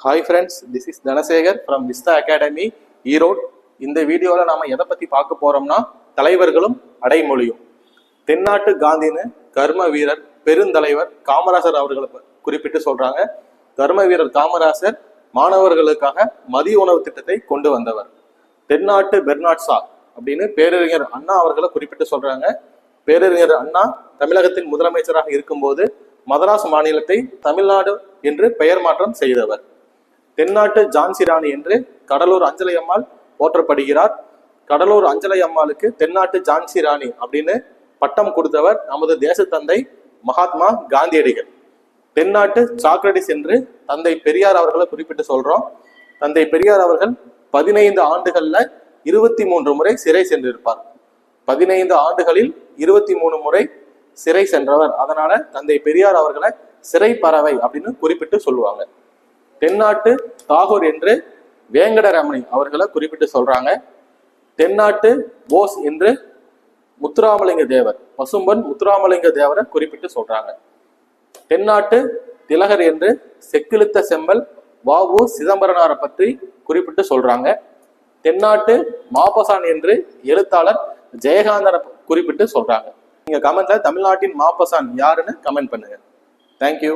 Hi friends this is Dhanasekar from Vista academy Erode இந்த வீடியோவில் நாம் எதை பற்றி பார்க்க போகிறோம்னா தலைவர்களும் அடைமொழியும். தென்னாட்டு காந்தின்னு கர்ம வீரர் பெருந்தலைவர் காமராசர் அவர்களை குறிப்பிட்டு சொல்கிறாங்க கர்ம வீரர் காமராசர் மாணவர்களுக்காக மதிய உணவு திட்டத்தை கொண்டு வந்தவர். தென்னாட்டு பெர்னாட்ஸா அப்படின்னு பேரறிஞர் அண்ணா அவர்களை குறிப்பிட்டு சொல்கிறாங்க பேரறிஞர் அண்ணா தமிழகத்தின் முதலமைச்சராக இருக்கும்போது மதராஸ் மாநிலத்தை தமிழ்நாடு என்று பெயர் மாற்றம் செய்தவர். தென்னாட்டு ஜான்சி ராணி என்று கடலூர் அஞ்சலை அம்மாள் போற்றப்படுகிறார். கடலூர் அஞ்சலை அம்மாளுக்கு தென்னாட்டு ஜான்சி ராணி அப்படின்னு பட்டம் கொடுத்தவர் நமது தேசத்தந்தை மகாத்மா காந்தியடிகள். தென்னாட்டு சாக்ரடிஸ் என்று தந்தை பெரியார் அவர்களை குறிப்பிட்டு சொல்றோம். தந்தை பெரியார் அவர்கள் பதினைந்து ஆண்டுகள்ல இருபத்தி மூன்று முறை சிறை சென்றிருப்பார். பதினைந்து ஆண்டுகளில் இருபத்தி மூணு முறை சிறை சென்றவர். அதனால தந்தை பெரியார் அவர்களை சிறை பறவை அப்படின்னு குறிப்பிட்டு சொல்லுவாங்க. தென்னாட்டு தாகூர் என்று வேங்கடரமணி அவர்களை குறிப்பிட்டு சொல்றாங்க. தென்னாட்டு போஸ் என்று முத்துராமலிங்க தேவர் பசும்பன் முத்துராமலிங்க தேவரை குறிப்பிட்டு சொல்றாங்க. தென்னாட்டு திலகர் என்று செக்கிழுத்த செம்பல் வாவு சிதம்பரனாரை பற்றி குறிப்பிட்டு சொல்றாங்க. தென்னாட்டு மாப்பசான் என்று எழுத்தாளர் ஜெயகாந்தனை குறிப்பிட்டு சொல்றாங்க. நீங்க கமெண்ட்ல தமிழ்நாட்டின் மாப்பசான் யாருன்னு கமெண்ட் பண்ணுங்க. தேங்க்யூ